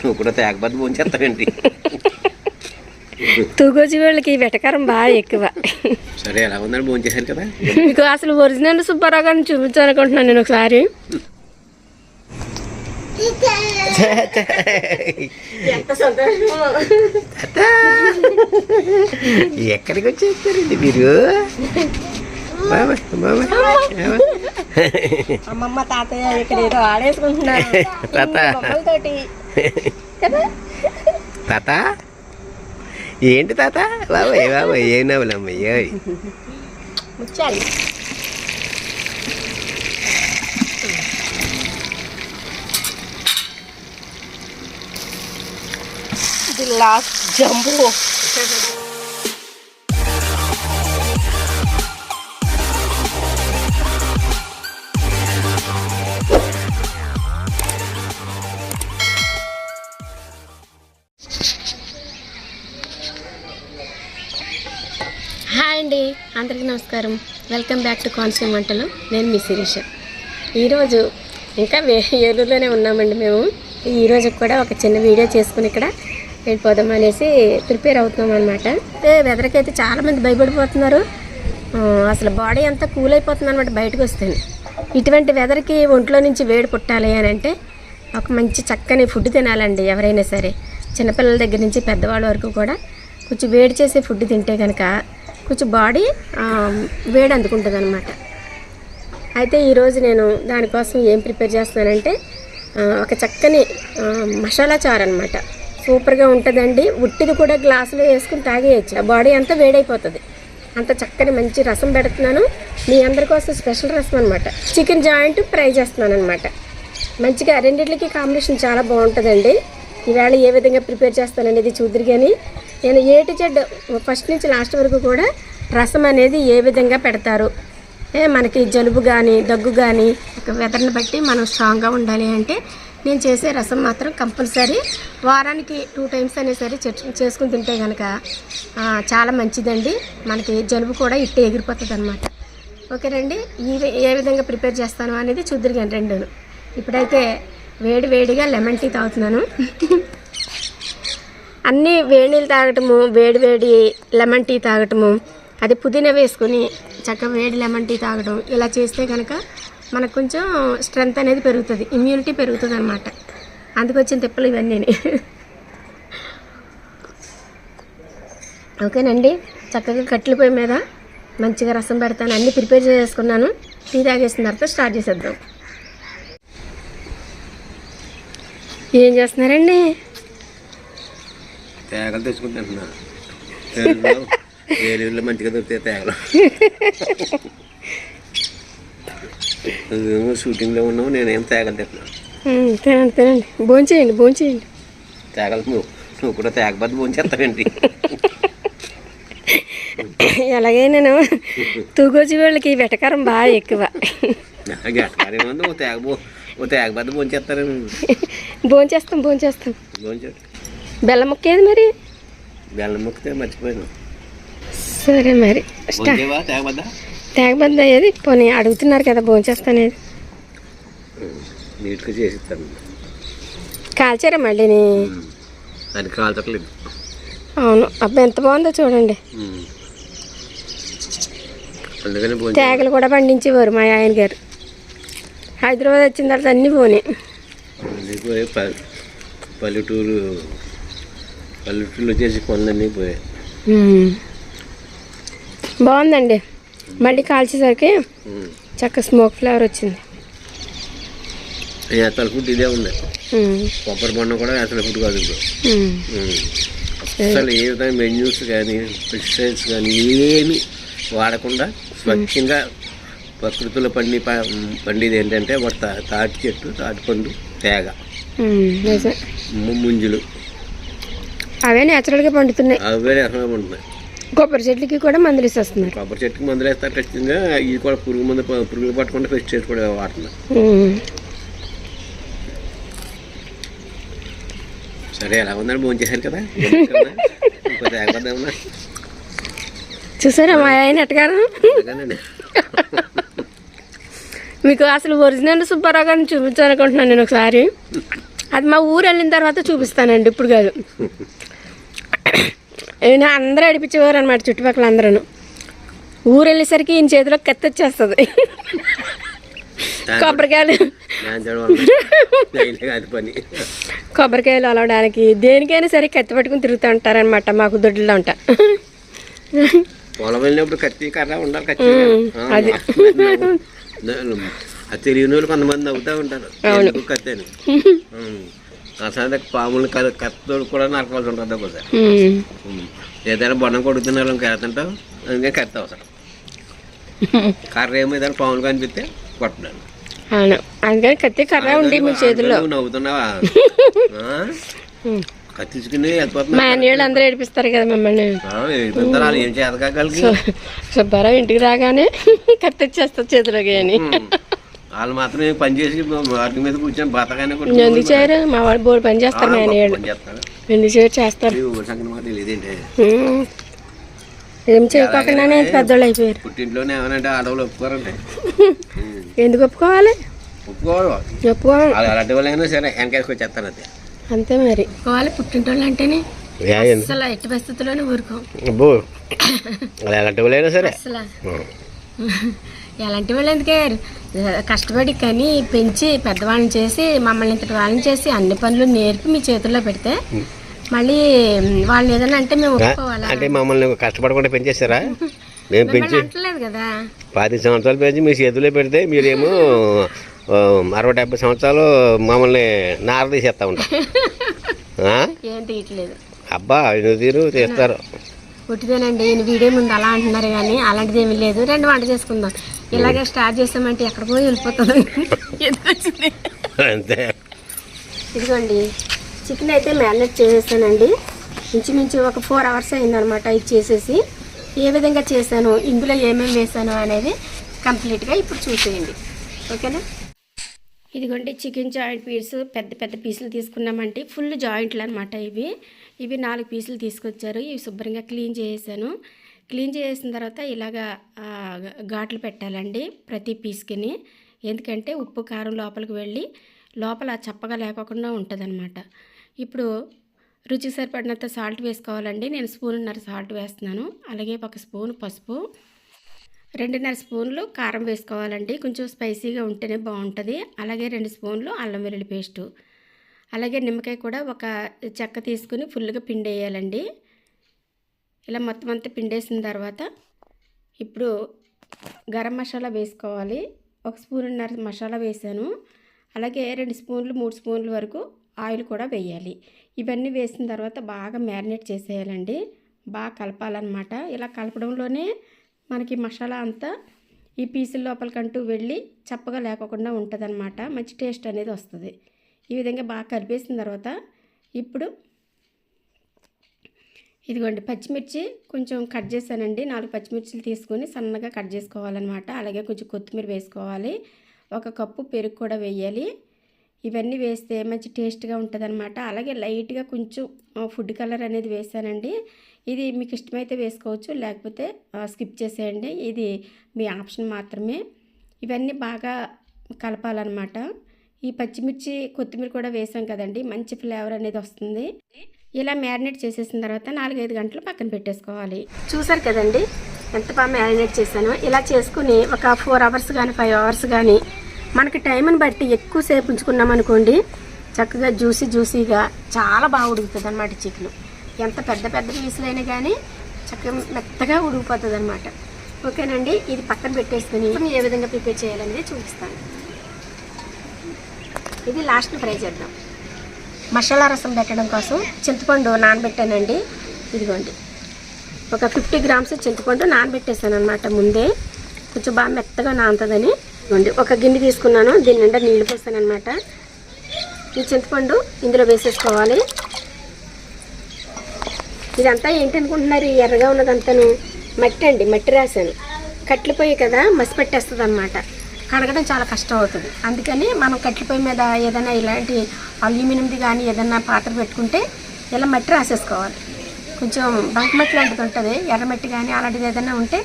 నువ్వు కూడా తేగబద్ద భోంచేస్తావేంటి తూగోజీ వాళ్ళకి వెటకారం బాగా ఎక్కువ. సరే ఎలా ఉందని భోంచేశారు కదా? మీకు అసలు ఒరిజినల్ సుబ్బారావు గారిని చూపించాలనుకుంటున్నాను నేను ఒకసారి. ఎంత సంతోషం ఎక్కడికి వచ్చేస్తారండి మీరు? అమ్మమ్మ తాతయ్య ఇక్కడ ఏదో ఆడేసుకుంటున్నారు. తాత. ఏంటి తాత? బాబా ఏ బాబా ఏ నవ్వులమ్మ ఏ ముచ్చాలి. ఇది లాస్ట్ జంబో. అందరికీ నమస్కారం. వెల్కమ్ బ్యాక్ టు కాన్సూమ్ వంటలు. నేను మీ శిరీష. ఈరోజు ఇంకా ఏలూరులోనే ఉన్నామండి మేము. ఈరోజు కూడా ఒక చిన్న వీడియో చేసుకుని ఇక్కడ వెళ్ళిపోదాం అనేసి ప్రిపేర్ అవుతున్నాం అనమాట అయితే వెదర్కి అయితే చాలామంది భయపడిపోతున్నారు. అసలు బాడీ అంతా కూల్ అయిపోతుంది అనమాట బయటకు వస్తుంది ఇటువంటి వెదర్కి ఒంట్లో నుంచి వేడి పుట్టాలి అని అంటే ఒక మంచి చక్కని ఫుడ్ తినాలండి ఎవరైనా సరే. చిన్నపిల్లల దగ్గర నుంచి పెద్దవాళ్ళ వరకు కూడా కొంచెం వేడి చేసే ఫుడ్ తింటే కనుక కొంచెం బాడీ వేడి అందుకుంటుంది అనమాట అయితే ఈరోజు నేను దానికోసం ఏం ప్రిపేర్ చేస్తున్నానంటే ఒక చక్కని మసాలా చారు అనమాట సూపర్గా ఉంటుందండి. ఉట్టిది కూడా గ్లాసులో వేసుకుని తాగేయచ్చు. ఆ బాడీ అంతా వేడైపోతుంది. అంత చక్కని మంచి రసం పెడుతున్నాను. మీ అందరి కోసం స్పెషల్ రసం అనమాట చికెన్ జాయింట్ ఫ్రై చేస్తున్నాను అనమాట మంచిగా రెండిట్లకి కాంబినేషన్ చాలా బాగుంటుందండి. ఈవేళ ఏ విధంగా ప్రిపేర్ చేస్తాననేది చూద్దరు కానీ నేను ఏ టు జెడ్ ఫస్ట్ నుంచి లాస్ట్ వరకు కూడా రసం అనేది ఏ విధంగా పెడతారు? మనకి జలుబు కానీ దగ్గు కానీ ఒక వెదర్ని బట్టి మనం స్ట్రాంగ్గా ఉండాలి అంటే నేను చేసే రసం మాత్రం కంపల్సరీ వారానికి టూ టైమ్స్ అనే సరే చేసుకుని తింటే కనుక చాలా మంచిదండి. మనకి జలుబు కూడా ఇట్టే ఎగిరిపోతుంది అనమాట ఓకేనండి? ఈ ఏ విధంగా ప్రిపేర్ చేస్తాను అనేది చూద్దరు కానీ రెండును. ఇప్పుడైతే వేడి వేడిగా లెమన్ టీ తాగుతున్నాను. అన్నీ వేడి నీళ్ళు తాగటము వేడి వేడి లెమన్ టీ తాగటము అది పుదీనా వేసుకొని చక్కగా వేడి లెమన్ టీ తాగడం ఇలా చేస్తే కనుక మనకు కొంచెం స్ట్రెంగ్త్ అనేది పెరుగుతుంది ఇమ్యూనిటీ పెరుగుతుంది అనమాట అందుకొచ్చిన తిప్పలు ఇవన్నీ ఓకేనండి చక్కగా కట్టెల పొయ్యి మీద మంచిగా రసం పెడతాను అన్నీ ప్రిపేర్ చేసుకున్నాను. టీ తాగేసిన తర్వాత స్టార్ట్ చేసేద్దాం. ఏం చేస్తున్నారండి? తేగలు తెచ్చుకుంటున్నా. మంచిగా దొరుకుతాయి తేగలు. నువ్వేమో షూటింగ్లో ఉన్నావు నేనేం తేగలు తింటున్నా ఉమ్, తినండి తినండి. భోంచేయండి భోంచేయండి తేగలు నువ్వు నువ్వు కూడా తేగబద్ద భోంచేస్తావేంటి అలాగే నేను తూగోజీ వాళ్ళకి వెటకారం బాగా ఎక్కువ. గట్టకారేమో ఓ తేగ తేగబద్ద భోంచేస్తారని భోంచేస్తాం భోంచేస్తాం. భోంచే బెల్లం ముక్కేది మరి? బెల్లం మొక్కితే మర్చిపోయాను. సరే మరి తేగబద్ద అయ్యేది. పోనీ అడుగుతున్నారు కదా భోంచేస్తానేది నీట్గా చేసిస్తాను. కాల్చారా మళ్ళీని అది కాల్చట్లేదు. అవును అబ్బాయి ఎంత బాగుందో చూడండి. తేగలు కూడా పండించేవారు మా ఆయన గారు. హైదరాబాద్ వచ్చిన తర్వాత అన్నీ పోనీ. అన్నీ పోయి ప- పల్లెటూరు పల్లెటూరులో చేసి పనులన్నీ పోయాయి. బాగుందండి. మళ్ళీ కాల్చేసరికి. చక్క స్మోక్ ఫ్లేవర్ వచ్చింది. వేతల ఫుడ్ ఇదే ఉంది. కొబ్బరి బొండం కూడా వేతల ఫుడ్ కాదు ఇప్పుడు. అసలు ఏ విధంగా మెన్యూస్ కానీ పెస్టిసైడ్స్ కానీ ఏమి వాడకుండా స్వచ్ఛంగా ప్రకృతిలో పండి పండేది ఏంటంటే తా- తాటి చెట్టు తాటి పండు తేగ. ముంజులు. అవే నేచురల్గా పండుతున్నాయి. అవే రకంగా ఉంటున్నాయి కొబ్బరి చెట్లకి కూడా మందులు ఇస్తున్నారు కొబ్బరి చెట్టుకి మందులు వేస్తారు ఖచ్చితంగా ఇవి కూడా పురుగు మందు పురుగులు పట్టకుండా పెస్టిసైడ్స్ కూడా వాడుతున్నారు. సరే ఎలా ఉందని భోజనం చేశారు కదా? చూసారా మా ఆయన ఎట్టగారు? మీకు అసలు ఒరిజినల్ సుబ్బారావు గారిని చూపించాలనుకుంటున్నాను నేను ఒకసారి. అది మా ఊరు వెళ్ళిన తర్వాత చూపిస్తానండి ఇప్పుడు కాదు. ఈయన అందరూ అడిపించేవారు అనమాట చుట్టుపక్కల అందరూ ఊరు వెళ్ళేసరికి ఈయన చేతిలో కత్తి వచ్చేస్తుంది. కొబ్బరికాయలు. కొబ్బరికాయలు అలవడానికి దేనికైనా సరే కత్తి పట్టుకుని తిరుగుతూ ఉంటారనమాట మాకు దొడ్లో ఉంటా. పొలం వెళ్ళినప్పుడు కత్తి కర్ర ఉండాలి అది. అది తెలియని వాళ్ళు కొంతమంది నవ్వుతూ ఉంటారు. ఎందుకు కత్తి అని అసలు పాములు కత్తి కత్తితో కూడా నరకవలసి ఉంటుంది ఒకసారి. ఏదైనా బొండం కొడుతున్నారు వెళ్తుంటాం అందుకే కత్తి అవసరం కర్ర ఏమో ఏదైనా పాములు కనిపిస్తే కొట్టడాలు అవును. అందుకని కత్తి కర్ర ఉండి మీ నువ్వు నవ్వుతున్నావా. కత్తించుకుని వెళ్ళిపోతున్నా మా అన్నయ్యలు అందరూ ఏడిపిస్తారు కదా మమ్మల్ని. వాళ్ళు ఏం చేతకాగలిగి సుబ్బారావు ఇంటికి రాగానే కత్తి వచ్చేస్తుంది చేతిలోకి అని. వాళ్ళు మాత్రం ఏం పని చేసి వాటి మీద కూర్చొని బతకానే ఎందుకు చేయరు? మా వాళ్ళు బోర్డు పని చేస్తారు మా చేస్తారు. ఎందుకు చేయరు? చేస్తారు. ఏం చేయకోకుండానే పెద్దోళ్ళు అయిపోయారు. పుట్టింట్లోనే ఏమనంటే ఆడవాళ్ళు ఒప్పుకోరంటే ఎందుకు ఒప్పుకోవాలి? ఒప్పుకోవాలి. వాళ్ళు అలాంటి వాళ్ళైనా సరే వెనకేసుకు వచ్చేస్తాను అంతే. అంతే మరి. ఒప్పుకోవాలి పుట్టింటోళ్ళు అంటేనే అసలు ఎట్టి పరిస్థితుల్లోనే ఊరుకోం. ఎలాంటి వాళ్ళైనా సరే. అసలు ఎలాంటి వాళ్ళు ఎందుకే కష్టపడి కని పెంచి పెద్దవాళ్ళని చేసి మమ్మల్ని ఇంతటి వాళ్ళని చేసి అన్ని పనులు నేర్పి మీ చేతుల్లో పెడితే మళ్ళీ వాళ్ళని ఏదైనా అంటే మేము ఒప్పుకోవాలా? అంటే మమ్మల్ని కష్టపడకుండా పెంచేస్తారా మేము పెంచి అంటలేదు కదా? పది సంవత్సరాలు పెంచి మీ చేతిలో పెడితే మీరేమో అరవై డెబ్బై సంవత్సరాలు మమ్మల్ని నార తీసేస్తా ఉంటారు అబ్బా ఎన్ని తీరు తీస్తారు. పుట్టిదేనండి ఈయన వీడియో ముందు అలా అంటున్నారు కానీ అలాంటిది ఏమీ లేదు. రెండు వంట చేసుకుందాం. ఇలాగే స్టార్ట్ చేసామంటే ఎక్కడికో వెళ్ళిపోతుంది? అంతే. ఇదిగోండి చికెన్ అయితే మ్యారినేట్ చేసేసానండి. ఇంచుమించు ఒక ఫోర్ అవర్స్ అయిందనమాట ఇది చేసేసి. ఏ విధంగా చేశాను ఇందులో ఏమేమి వేసాను అనేది కంప్లీట్గా ఇప్పుడు చూసేయండి. ఓకేనా? ఇదిగోండి చికెన్ జాయింట్ పీస్ పెద్ద పెద్ద పీసులు తీసుకున్నామంటే ఫుల్ జాయింట్లు అనమాట ఇవి. ఇవి నాలుగు పీసులు తీసుకొచ్చారు. ఇవి శుభ్రంగా క్లీన్ చేసేసాను. క్లీన్ చేసిన తర్వాత ఇలాగా ఘాట్లు పెట్టాలండి ప్రతి పీస్కిని ఎందుకంటే ఉప్పు కారం లోపలికి వెళ్ళి లోపల చప్పగా లేకోకుండా ఉంటుందన్నమాట. ఇప్పుడు రుచికి సరిపడినంత సాల్ట్ వేసుకోవాలండి. నేను స్పూన్నర సాల్ట్ వేస్తున్నాను. అలాగే ఒక స్పూన్ పసుపు. రెండున్నర స్పూన్లు కారం వేసుకోవాలండి. కొంచెం స్పైసీగా ఉంటేనే బాగుంటుంది. అలాగే రెండు స్పూన్లు అల్లం వెల్లుల్లి పేస్టు. అలాగే నిమ్మకాయ కూడా ఒక చెక్క తీసుకుని ఫుల్గా పిండేయాలండి. ఇలా మొత్తం అంతా పిండేసిన తర్వాత ఇప్పుడు గరం మసాలా వేసుకోవాలి. ఒక స్పూన్నర మసాలా వేసాను. అలాగే రెండు స్పూన్లు మూడు స్పూన్ల వరకు ఆయిల్ కూడా వేయాలి. ఇవన్నీ వేసిన తర్వాత బాగా మ్యారినేట్ చేసేయాలండి. బాగా కలపాలన్నమాట. ఇలా కలపడంలోనే మనకి మసాలా అంతా ఈ పీసుల లోపలికంటూ వెళ్ళి చప్పగా లేకోకుండా ఉంటుందన్నమాట. మంచి టేస్ట్ అనేది వస్తుంది. ఈ విధంగా బాగా కలిపేసిన తర్వాత ఇప్పుడు ఇదిగోండి పచ్చిమిర్చి కొంచెం కట్ చేశానండి. నాలుగు పచ్చిమిర్చిలు తీసుకొని సన్నగా కట్ చేసుకోవాలన్నమాట. అలాగే కొంచెం కొత్తిమీర వేసుకోవాలి. ఒక కప్పు పెరుగు కూడా వేయాలి. ఇవన్నీ వేస్తే మంచి టేస్ట్గా ఉంటుందన్నమాట. అలాగే లైట్గా కొంచెం ఫుడ్ కలర్ అనేది వేసానండి ఇది మీకు ఇష్టమైతే వేసుకోవచ్చు లేకపోతే స్కిప్ చేసేయండి. ఇది మీ ఆప్షన్ మాత్రమే. ఇవన్నీ బాగా కలపాలన్నమాట. ఈ పచ్చిమిర్చి కొత్తిమీర కూడా వేసాం కదండి మంచి ఫ్లేవర్ అనేది వస్తుంది. ఇలా మ్యారినేట్ చేసేసిన తర్వాత నాలుగైదు గంటలు పక్కన పెట్టేసుకోవాలి. చూసారు కదండి ఎంత బాగా మ్యారినేట్ చేశాను. ఇలా చేసుకుని ఒక ఫోర్ అవర్స్ కానీ ఫైవ్ అవర్స్ కానీ మనకి టైంని బట్టి ఎక్కువసేపు ఉంచుకున్నాం అనుకోండి చక్కగా జ్యూసీ జ్యూసీగా చాలా బాగా ఉడుకుతుంది అనమాట చికెన్. ఎంత పెద్ద పెద్ద పీసులైనా కానీ చక్కగా మెత్తగా ఉడికిపోతుంది అనమాట ఓకేనండి? ఇది పక్కన పెట్టేసుకుని ఏ విధంగా ప్రిపేర్ చేయాలనేది చూపిస్తాను. ఇది లాస్ట్ ఫ్రై చేద్దాం. మసాలా రసం పెట్టడం కోసం చింతపండు నానబెట్టానండి. ఇదిగోండి. ఒక ఫిఫ్టీ గ్రామ్స్ చింతపండు నానబెట్టేసాను అనమాట ముందే. కొంచెం బాగా మెత్తగా నానుతుందని. ఇదిగోండి. ఒక గిన్నె తీసుకున్నాను. దీని నిండా నీళ్ళు పోసాను అనమాట ఈ చింతపండు ఇందులో వేసేసుకోవాలి. ఇదంతా ఏంటనుకుంటున్నారు? అనుకుంటున్నారు ఎర్రగా ఉన్నదంతాను మట్టి అండి మట్టి రాశాను. కట్టెల పొయ్యి కదా మసి పెట్టేస్తుంది అనమాట కడగడం చాలా కష్టం అవుతుంది అందుకని మనం కట్టెల పొయ్యి మీద ఏదైనా ఇలాంటి అల్యూమినియంది కానీ ఏదైనా పాత్ర పెట్టుకుంటే ఇలా మట్టి రాసేసుకోవాలి. కొంచెం బంకమట్టి లాంటిది ఉంటుంది ఎర్రమట్టి కానీ అలాంటిది ఏదైనా ఉంటే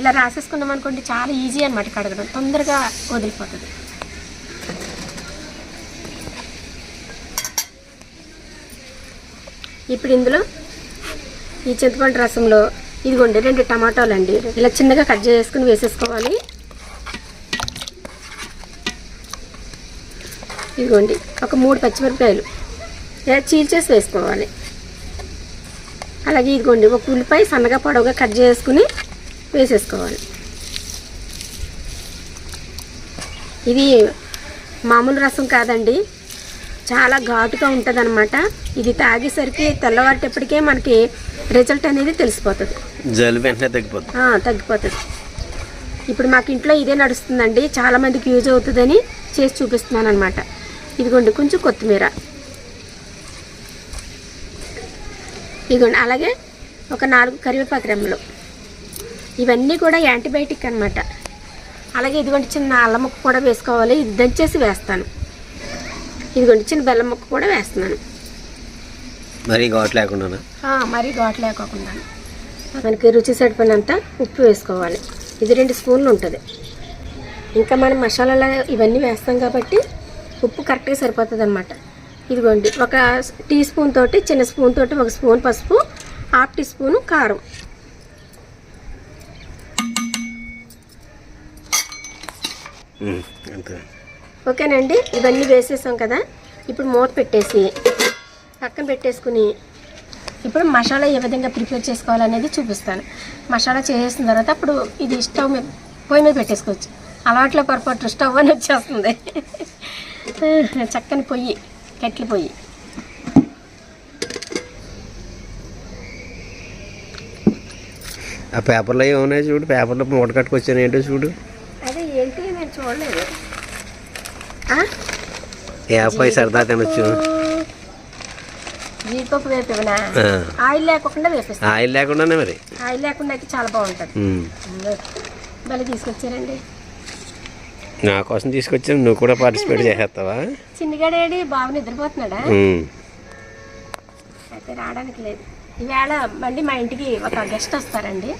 ఇలా రాసేసుకున్నాం అనుకోండి చాలా ఈజీ అనమాట కడగడం. తొందరగా వదిలిపోతుంది. ఇప్పుడు ఇందులో ఈ చింతపండు రసంలో ఇదిగోండి రెండు టమాటాలు అండి ఇలా చిన్నగా కట్ చేసుకుని వేసేసుకోవాలి. ఇదిగోండి ఒక మూడు పచ్చిమిరపకాయలు. ఇలా చీల్చేసి వేసుకోవాలి. అలాగే ఇదిగోండి ఒక ఉల్లిపాయ సన్నగా పొడవుగా కట్ చేసుకుని వేసేసుకోవాలి. ఇది మామూలు రసం కాదండి. చాలా ఘాటుగా ఉంటుంది అనమాట ఇది తాగేసరికి తెల్లవారేటప్పటికే మనకి రిజల్ట్ అనేది తెలిసిపోతుంది. జలుబు వెంటనే తగ్గిపోతుంది. ఇప్పుడు మాకు ఇంట్లో ఇదే నడుస్తుందండి. చాలా మందికి యూజ్ అవుతుందని చేసి చూపిస్తున్నాను అనమాట ఇదిగోండి కొంచెం కొత్తిమీర. ఇదిగోండి అలాగే ఒక నాలుగు కరివేపాకు రెమ్మలు. ఇవన్నీ కూడా యాంటీబయాటిక్ అనమాట అలాగే ఇదిగోండి చిన్న అల్లం ముక్క కూడా వేసుకోవాలి. ఇది దంచేసి వేస్తాను. ఇదిగోండి చిన్న బెల్లం ముక్క కూడా వేస్తున్నాను. మరీ ఘాటు లేకుండానా? ఆ, మరీ ఘాటు లేకోకుండా మనకి రుచి సరిపడినంత ఉప్పు వేసుకోవాలి. ఇది రెండు స్పూన్లు ఉంటుంది. ఇంకా మనం మసాలాలు ఇవన్నీ వేస్తాం కాబట్టి ఉప్పు కరెక్ట్గా సరిపోతుంది అనమాట ఇదిగోండి ఒక టీ స్పూన్ తోటి చిన్న స్పూన్ తోటి ఒక స్పూన్ పసుపు హాఫ్ టీ స్పూను కారం. అంతే ఓకేనండి? ఇవన్నీ వేసేసాం కదా? ఇప్పుడు మూత పెట్టేసి పక్కన పెట్టేసుకుని ఇప్పుడు మసాలా ఏ విధంగా ప్రిపేర్ చేసుకోవాలనేది చూపిస్తాను. మసాలా చేసేసిన తర్వాత అప్పుడు ఇది స్టవ్ మీద పొయ్యి మీద పెట్టేసుకోవచ్చు. అలవాట్లో పొరపాటు స్టవ్ అని వచ్చేస్తుంది. చక్కని పొయ్యి కెట్ల పొయ్యి. ఆ పేపర్లో ఏమున్నాయి చూడు? పేపర్లో మూట కట్టుకొచ్చాను ఏంటో చూడు. అదే ఏంటి? నేను చూడలేదు? యాభై సరదా తినొచ్చు. జీడిపప్పు వేపివనా ఆ, ఆయిల్ లేకుండా వేపిస్తాను ఆయిల్ లేకుండానే మరి. ఆయిల్ లేకుండా అయితే చాలా బాగుంటుంది. మళ్ళీ తీసుకొచ్చారండి. నా కోసం తీసుకొచ్చాను నువ్వు కూడా పార్టిసిపేట్ చేసేస్తావా? చిన్నగాడేడి బాబు నిద్రపోతున్నాడా. అయితే రావడానికి లేదు. ఈవేళ మళ్ళీ మా ఇంటికి ఒక గెస్ట్ వస్తారండి.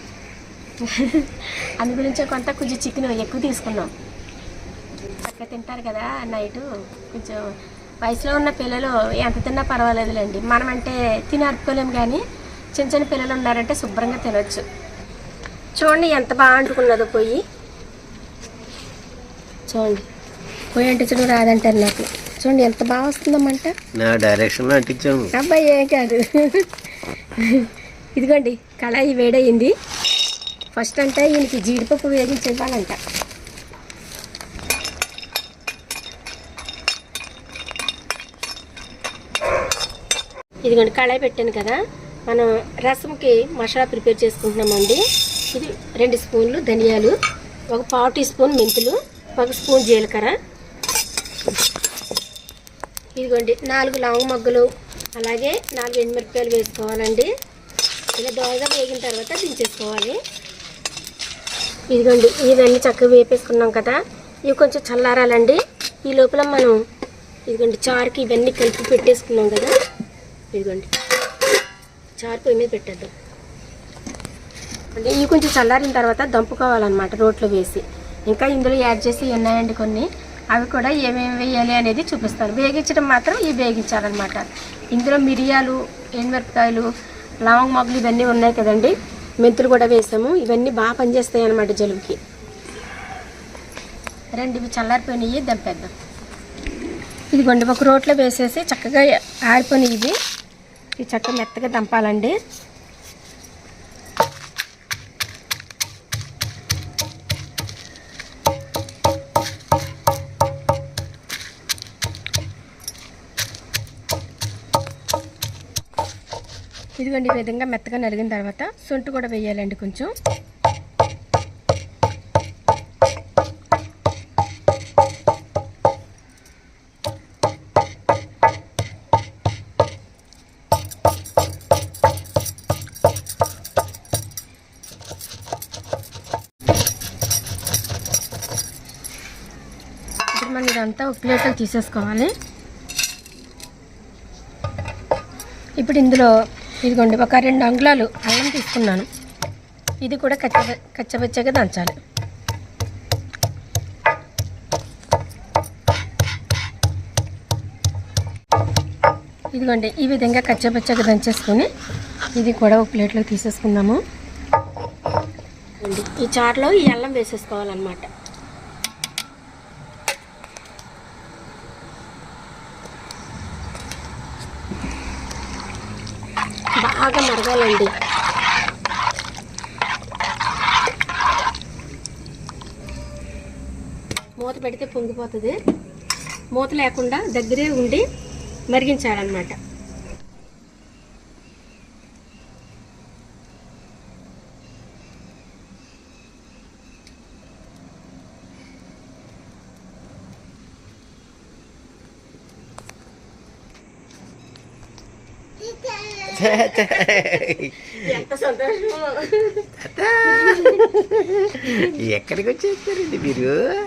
అందు గురించి కొంత కొంచెం చికెన్ ఎక్కువ తీసుకున్నాం. చక్కగా తింటారు కదా నైట్. కొంచెం వయసులో ఉన్న పిల్లలు ఎంత తిన్నా పర్వాలేదులేండి. మనం అంటే తిని అరుపుకోలేం కానీ చిన్న చిన్న పిల్లలు ఉన్నారంటే శుభ్రంగా తినొచ్చు. చూడండి ఎంత బాగా అంటుకున్నదో పొయ్యి. చూడండి. పొయ్యి అంటించడం రాదంటారు నాకు. చూడండి ఎంత బాగా వస్తుందమ్మంట. నా డైరెక్షన్లో అంటించాను అబ్బాయి ఏం కాదు. ఇదిగోండి కళాయి వేడయింది. ఫస్ట్ అంటే ఈయనకి జీడిపప్పు వేగించేవాలంట ఇదిగోండి కళాయి పెట్టాను కదా. మనం రసంకి మసాలా ప్రిపేర్ చేసుకుంటున్నామండి. ఇది రెండు స్పూన్లు ధనియాలు ఒక పావు టీ స్పూన్ మెంతులు ఒక స్పూన్ జీలకర్ర. ఇదిగోండి నాలుగు లవంగ మగ్గులు అలాగే నాలుగు ఎండుమిరపకాయలు వేసుకోవాలండి. ఇలా దోరగా వేగిన తర్వాత దించేసుకోవాలి. ఇదిగోండి ఇవన్నీ చక్కగా వేపేసుకున్నాం కదా. ఇవి కొంచెం చల్లారాలండి. ఈ లోపల మనం ఇదిగోండి చారుకి ఇవన్నీ కలిపి పెట్టేసుకున్నాం కదా. ఇదిగోండి. చారు పొయ్యి మీద పెట్టేద్దాం. అంటే ఇవి కొంచెం చల్లారిన తర్వాత దంపుకోవాలన్నమాట రోట్లో వేసి. ఇంకా ఇందులో యాడ్ చేసి ఉన్నాయండి కొన్ని. అవి కూడా ఏమేమి వేయాలి అనేది చూపిస్తాను వేగించడం మాత్రం ఇవి వేగించాలన్నమాట. ఇందులో మిరియాలు ఎండుమిరపకాయలు లవంగ మొగ్గలు ఇవన్నీ ఉన్నాయి కదండి. మెంతులు కూడా వేసాము. ఇవన్నీ బాగా పనిచేస్తాయి అన్నమాట జలుబుకి. రెండు ఇవి చల్లారిపోయినాయి దంపేద్దాం. ఇదిగోండి ఒక రోట్లో వేసేసి చక్కగా ఆరిపోయినాయి ఈ ఇవి మెత్తగా దంపాలండి. ఇదిగోండి ఈ విధంగా మెత్తగా నలిగిన తర్వాత సొంటు కూడా వేయాలండి కొంచెం. అంతా ఒక ప్లేట్లోకి తీసేసుకోవాలి? ఇప్పుడు ఇందులో ఇదిగోండి ఒక రెండు అంగుళాలు అల్లం తీసుకున్నాను. ఇది కూడా కచ్చ కచ్చబచ్చగా దంచాలి. ఇదిగోండి ఈ విధంగా కచ్చపచ్చగా దంచేసుకొని ఇది కూడా ఒక ప్లేట్లో తీసేసుకుందాము. ఈ చారులో ఈ అల్లం వేసేసుకోవాలన్నమాట. బాగా మూత పెడితే పొంగిపోతుంది. మూత లేకుండా దగ్గరే ఉండి మరిగించాలన్నమాట ఎంత సంతోషం ఎక్కడికి వచ్చేస్తారండి మీరు?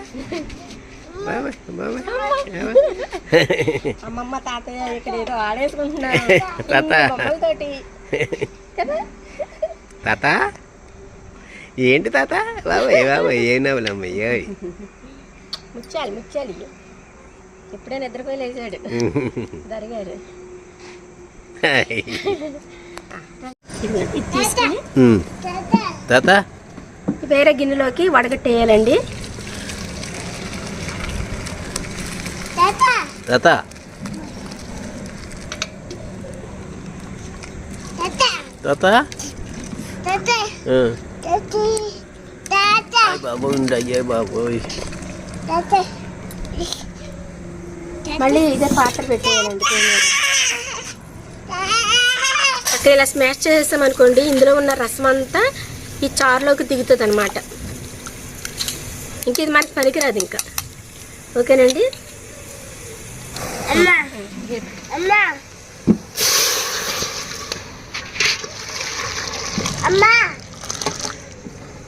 బాబా బాబా అమ్మమ్మ తాతయ్య ఇక్కడ ఏదో ఆడేసుకుంటున్నారు. తాత. ఏంటి తాత? బాబాయ్ బాబాయ్ ఏ నవ్వులమ్మయ్యో ముచ్చాలి ముచ్చాలి ఎప్పుడే నిద్రపోయి లేచాడు. జరిగారు తీసుకుని తాత? వేరే గిన్నెలోకి వడగట్టేయాలండి. తాత. తాత. అయ్యే బాబోయ్. మళ్ళీ ఇదే పాత్ర పెట్టేయాలండి. అక్కడ ఇలా స్మాష్ చేసామనుకోండి ఇందులో ఉన్న రసం అంతా ఈ చారులోకి దిగుతుంది అనమాట ఇంక ఇది మనకి పనికిరాదు ఇంకా. ఓకేనండి?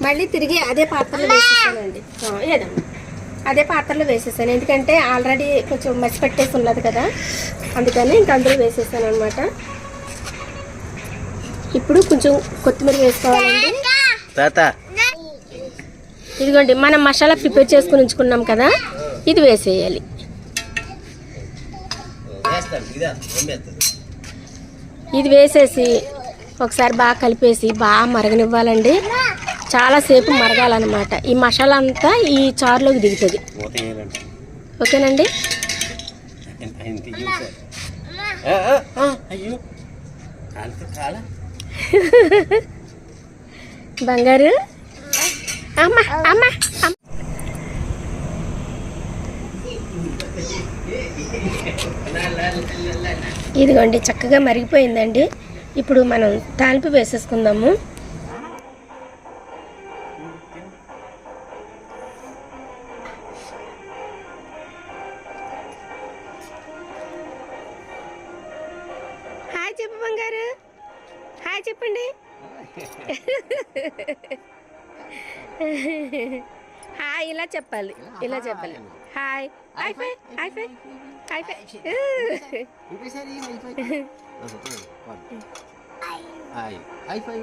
మళ్ళీ తిరిగి అదే పాత్రలో వేసేసానండి ఏదమ్మా? అదే పాత్రలో వేసేసాను ఎందుకంటే ఆల్రెడీ కొంచెం మసి పెట్టేసి ఉన్నది కదా. అందుకని ఇంక అందులో వేసేసాను అనమాట ఇప్పుడు కొంచెం కొత్తిమీర వేసుకోవాలండి. తాత. ఇదిగోండి మనం మసాలా ప్రిపేర్ చేసుకుని ఉంచుకున్నాం కదా ఇది వేసేయాలి. ఇది వేసేసి ఒకసారి బాగా కలిపేసి బాగా మరగనివ్వాలండి. చాలాసేపు మరగాలన్నమాట. ఈ మసాలా అంతా ఈ చారులోకి దిగుతుంది. ఓకేనండి? అయ్యో బంగారు? అమ్మ అమ్మ ఇదిగోండి చక్కగా మరిగిపోయిందండి. ఇప్పుడు మనం తాలింపు వేసేసుకుందాము. ఇలా చెప్పాలి? ఇలా చెప్పాలి? Hi. High five high five high five ఇంకోసారి హాయ్ హాయ్ ఫై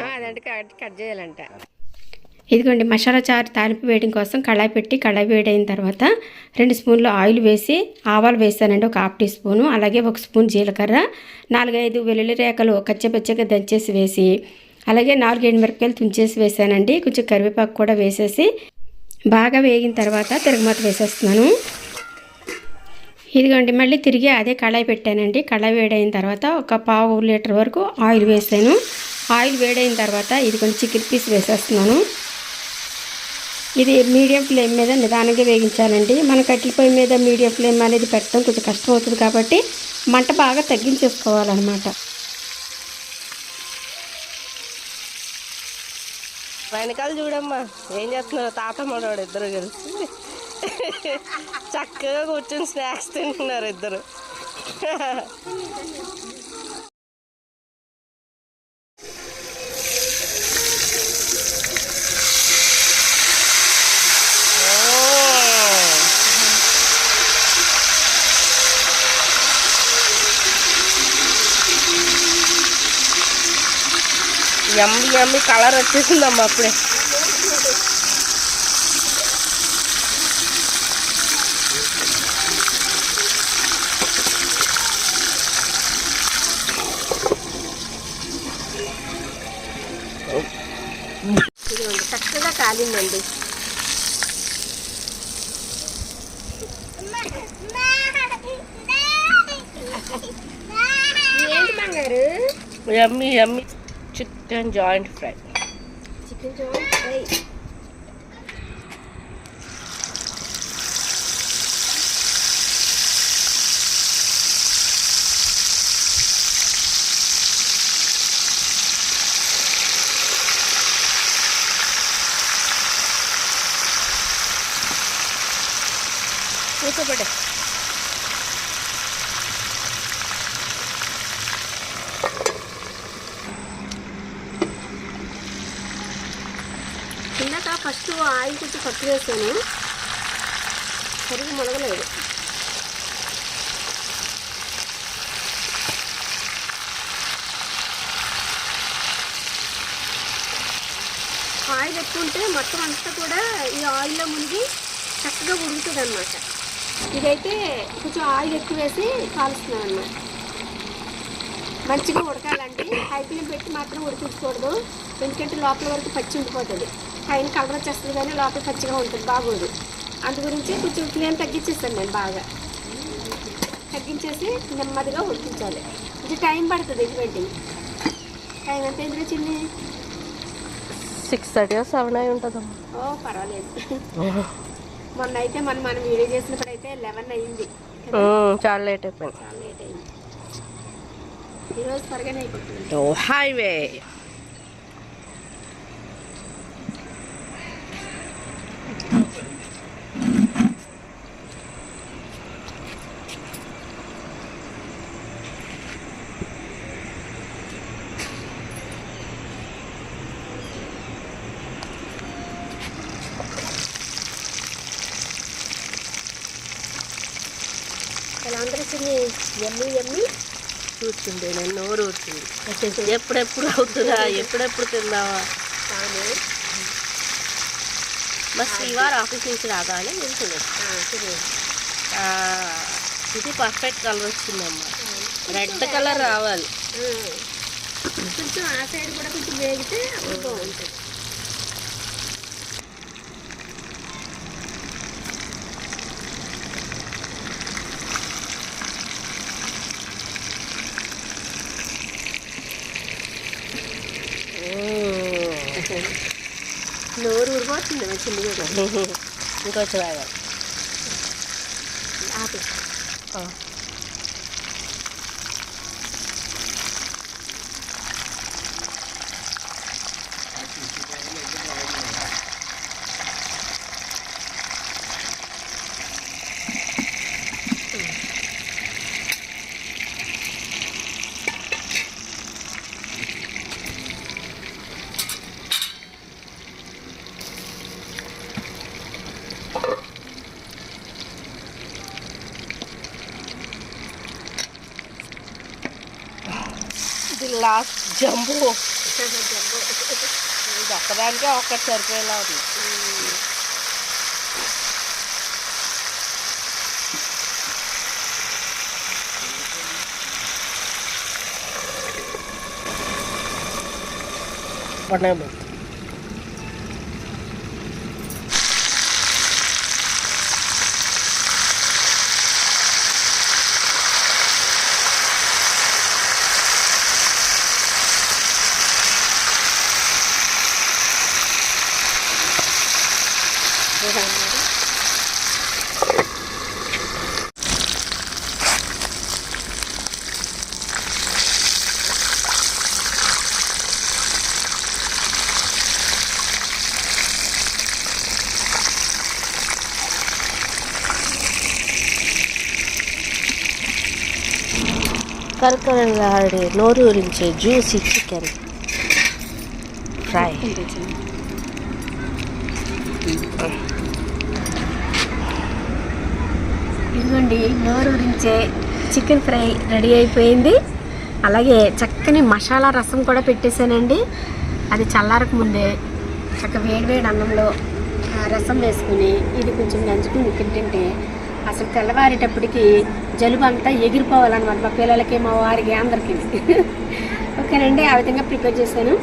హాయ్ అదంటే కట్ కట్ చేయాలంట. ఇదిగోండి మసాలా చారు తాలింపు వేయడం కోసం కళాయి పెట్టి కళాయి వేడైన తర్వాత రెండు స్పూన్లు ఆయిల్ వేసి ఆవాలు వేసానండి ఒక హాఫ్ టీ స్పూను. అలాగే ఒక స్పూన్ జీలకర్ర నాలుగైదు వెల్లుల్లి రేఖలు కచ్చపచ్చగా దంచేసి వేసి అలాగే నాలుగు ఎండుమిరపకాయలు తుంచేసి వేసానండి. కొంచెం కరివేపాకు కూడా వేసేసి బాగా వేగిన తర్వాత తిరగమాత వేసేస్తున్నాను. ఇదిగోండి మళ్ళీ తిరిగి అదే కళాయి పెట్టానండి. కళాయి వేడైన తర్వాత ఒక పావు లీటర్ వరకు ఆయిల్ వేసాను. ఆయిల్ వేడైన తర్వాత ఇది కొంచెం చికెన్ పీస్ వేసేస్తున్నాను. ఇది మీడియం ఫ్లేమ్ మీద నిదానంగా వేగించాలండి. మన కట్టెల పొయ్యి మీద మీడియం ఫ్లేమ్ అనేది పెట్టడం కొంచెం కష్టం అవుతుంది కాబట్టి మంట బాగా తగ్గించేసుకోవాలన్నమాట. వెనకాల చూడమ్మా ఏం చేస్తున్నారు తాత మనవాడు ఇద్దరు కలిసి. చక్కగా కూర్చొని స్నాక్స్ తింటున్నారు ఇద్దరు. ఎమ్మి ఎమ్మి కలర్ వచ్చేసిందమ్మా అప్పుడే. చక్కగా కాలిందండి. ఎమ్మి ఎమ్మి chicken joint fry chicken joint fry కూర్చోబెట్టే కొంచెం ఆయిల్ కొంచెం పట్టు వేసాను సరిగ్గా మొలగలేదు. ఆయిల్ ఎక్కువ ఉంటే మొత్తం అంతా కూడా ఈ ఆయిల్లో మునిగి చక్కగా ఉడుకుతుంది అనమాట ఇదైతే కొంచెం ఆయిల్ ఎక్కువ వేసి కాలుస్తున్నాను అనమాట మంచిగా ఉడకాలంటే హై ఫ్లేమ్ పెట్టి మాత్రం ఉడికించకూడదు. ఎందుకంటే లోపల వరకు పచ్చి ఉండిపోతుంది. పైన కలర్ వచ్చేస్తుంది కానీ లోపల పచ్చిగా ఉంటుంది బాగోదు. అందు గురించి కొంచెం ఫ్లేమ్ తగ్గించేస్తాను నేను బాగా. తగ్గించేసి నెమ్మదిగా ఉడికించాలి. ఇది టైం పడుతుంది ఇది టైం ఎంత ఎందుకు చిన్ని? సిక్స్ థర్టీ సెవెన్ అయి ఉంటుందమ్మా. ఓ పర్వాలేదు. మొన్న అయితే మనం మనం వీడియో చేసినప్పుడు అయితే లెవెన్ అయ్యింది చాలా లేట్ అయిపోయింది. చాలా లేట్ అయింది. ఈరోజు త్వరగానే అయిపోతుంది. హైవే అందరూ చిన్ని ఎమ్మి ఎమ్మి? కూర్చుండే నేను నోరు ఊరుతుంది. ఎప్పుడెప్పుడు అవుతుందా ఎప్పుడెప్పుడు తిందామా? అవును. మా శ్రీవారు ఆఫీస్ నుంచి రాగానే నేను తినేస్తాను ఆ, తినేది. ఆ, ఇది పర్ఫెక్ట్ కలర్ వచ్చిందమ్మా. రెడ్ కలర్ రావాలి. కొంచెం ఆ సైడ్ కూడా కొంచెం వేగితే బాగుంటుంది నోరు ఊరిపోతుంది మా చిన్న కూడా ఇంకొంచెం రావాలి ఆపి ఇది లాస్ట్ జంబో ఇది ఒక్కదానికే ఒక్కటి సరిపోయేలా ఉంది పడేమో కరకరలాడే నోరూరించే జ్యూసీ చికెన్. ఫ్రై. నోరు నోరూరించే చికెన్ ఫ్రై రెడీ అయిపోయింది. అలాగే చక్కని మసాలా రసం కూడా పెట్టేశానండి. అది చల్లారకముందే చక్క వేడి వేడి అన్నంలో రసం వేసుకుని ఇది కొంచెం నంచుకుని తింటుంటే అసలు తెల్లవారేటప్పటికి జలుబు అంతా ఎగిరిపోవాలన్నమాట మా పిల్లలకి మా వారికి అందరికీ. ఓకేనండి ఆ విధంగా ప్రిపేర్ చేశాను.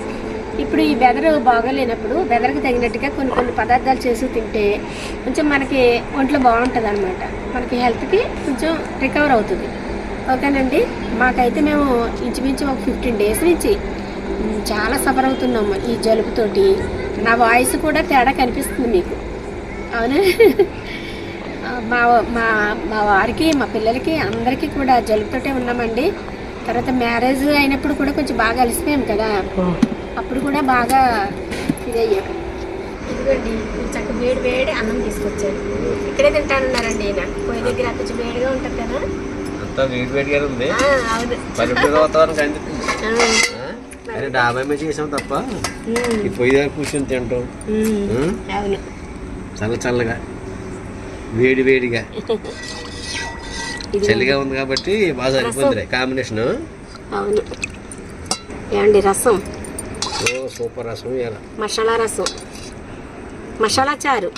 ఇప్పుడు ఈ వెదరు బాగోలేనప్పుడు వెదర్కి తగినట్టుగా కొన్ని కొన్ని పదార్థాలు చేసి తింటే కొంచెం మనకి ఒంట్లో బాగుంటుంది అనమాట మనకి హెల్త్కి కొంచెం రికవర్ అవుతుంది. ఓకేనండి? మాకైతే మేము ఇంచుమించు ఒక ఫిఫ్టీన్ డేస్ నుంచి చాలా సఫర్ అవుతున్నాము ఈ జలుబుతోటి. నా వాయిస్ కూడా తేడా కనిపిస్తుంది మీకు. అవునా? మా మా మా వారికి మా పిల్లలకి అందరికీ కూడా జలుబుతోటే ఉన్నామండి. తర్వాత మ్యారేజ్ అయినప్పుడు కూడా కొంచెం బాగా అలసిపోయాం కదా. అప్పుడు కూడా బాగా ఇదయ్యాం ఇదిగోండి ఇది చక్క వేడి వేడి అన్నం తీసుకొచ్చారు. ఇక్కడే తింటానన్నారండి ఈయన. పొయ్యి దగ్గర కొంచెం వేడిగా ఉంటుంది కదా. అంతా వేడి వేడిగా ఉంది. పల్లెటూరు వాతావరణం కనిపిస్తుంది ఆ, ఆ? అరే డాబా మీద చేసాం తప్ప ఈ పొయ్యి దగ్గర కూర్చొని తింటాం. చల్ల చల్లగా వేడి వేడిగా. ఇది చలిగా ఉంది కాబట్టి బాగా సరిపోతుంది కాంబినేషన్. అవును. ఏమండి రసం? ఓ సూపర్ రసం ఇలా మసాలా రసం. మసాలా చారు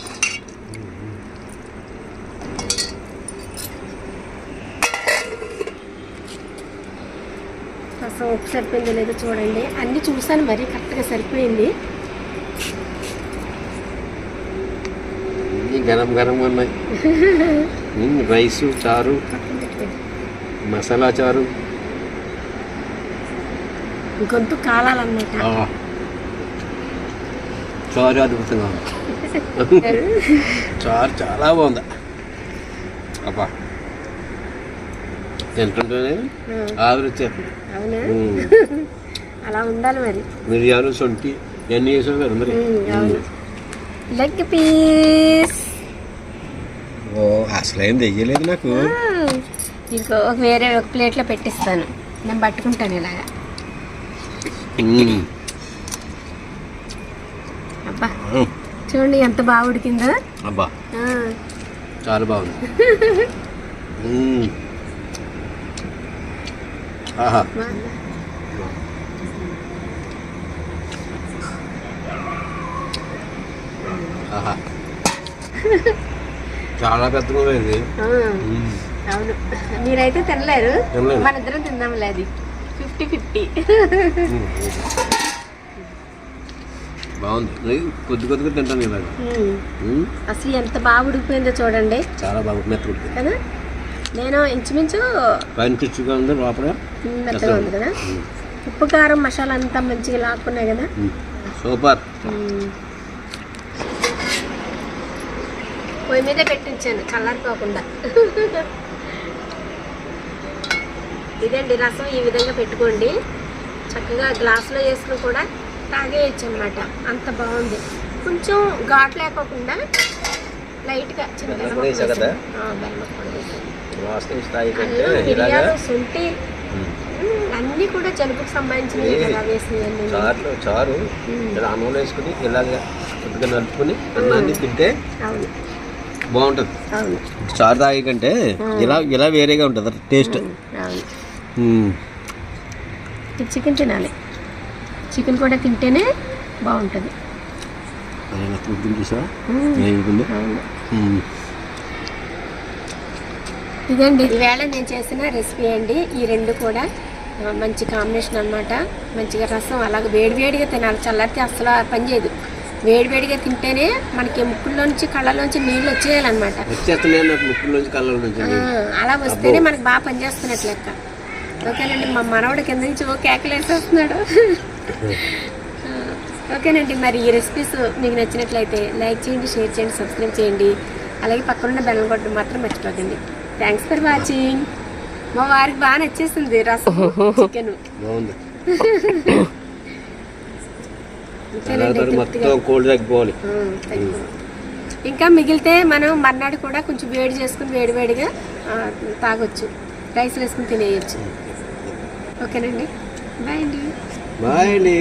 రసం ఉప్పు సరిపోయిందో లేదో చూడండి. అన్నీ చూసాను మరి కరెక్ట్గా సరిపోయింది. గరం గరం ఉన్నాయి. రైసు చారు మసాలా చారు గొంతు కాలాలన్నమాట. చారు అద్భుతంగా ఉంది. చారు చాలా బాగుంది. అబ్బా. తింటుంటేనే ఆవిరి వచ్చేస్తుంది. అలా ఉండాలి మరి. మిరియాలు సొంటి ఇవన్నీ వేసావు కదా మరి? లెగ్ పీస్ ఓ అసలు ఏం తెయ్యలేదు నాకు. ఇంకో వేరే ఒక ప్లేట్లో పెట్టిస్తాను. నేను పట్టుకుంటాను ఇలాగా. చూడండి ఎంత బాగా ఉడికిందో. అబ్బా. చాలా బాగుంది. చాలా పెద్దగా ఉంది అవును. మీరైతే తినలేరు. మన ఇద్దరం తిందాంలే అది. Fifty fifty. బాగుంది. కొద్ది కొద్దిగా తింటాను ఇలాగ. అసలు ఎంత బాగా ఉడికిపోయిందో చూడండి. చాలా బాగా మెత్తగా కదా? నేను ఇంచుమించు పైన క్రిస్పీగా ఉంది లోపల మెత్తగా ఉంది కదా? ఉప్పు కారం మసాలా అంతా మంచిగా లాక్కున్నాయి కదా. సూపర్. పొయ్యి మీదే పెట్టించాను చల్లారిపోకుండా. ఇదండి రసం ఈ విధంగా పెట్టుకోండి. చక్కగా గ్లాసులో వేసుకుని కూడా తాగేయచ్చు అనమాట అంత బాగుంది. కొంచెం ఘాటు లేకోకుండా లైట్గా చిన్న మిరియాలు శొంఠి. అన్నీ కూడా జలుబుకు సంబంధించినవి కదా చారులో చారు ఇలా అన్నంలో వేసుకుని ఇలాగ కొద్దిగా నలుపుకొని అన్నాన్ని తింటే అవును. బాగుంటుంది. చారు తాగే కంటే ఇలా ఇలా వేరేగా ఉంటుంది టేస్ట్. చికెన్ తినాలి. చికెన్ కూడా తింటేనే బాగుంటుంది. ఇదండి. ఈవేళ నేను చేసిన రెసిపీ అండి. ఈ రెండు కూడా మంచి కాంబినేషన్ అన్నమాట. మంచిగా రసం అలాగే వేడివేడిగా తినాలి. చల్లారితే అసలు పనిచేయదు వేడివేడిగా తింటేనే మనకి ముక్కుల్లోంచి కళ్ళలోంచి నీళ్ళు వచ్చేయాలన్నమాట. అలా వస్తేనే మనకి బాగా పనిచేస్తున్నట్లు లెక్క. ఓకేనండి మా మనవడు కింద నుంచి ఓ కేకలు వేసేస్తున్నాడు ఓకేనండి మరి ఈ రెసిపీస్ మీకు నచ్చినట్లయితే లైక్ చేయండి షేర్ చేయండి సబ్స్క్రైబ్ చేయండి. అలాగే పక్కనున్న బెల్లం కొట్టడం మాత్రం మర్చిపోకండి. థ్యాంక్స్ ఫర్ వాచింగ్ మా వారికి బాగా నచ్చేసింది రసం చికెన్. ఇంకా మిగిలితే మనం మర్నాడు కూడా కొంచెం వేడి చేసుకుని వేడి వేడిగా ఆ, తాగొచ్చు. రైస్ వేసుకుని తినేయచ్చు. ఓకేనండి. బాయ్ అండి. బాయ్ అండి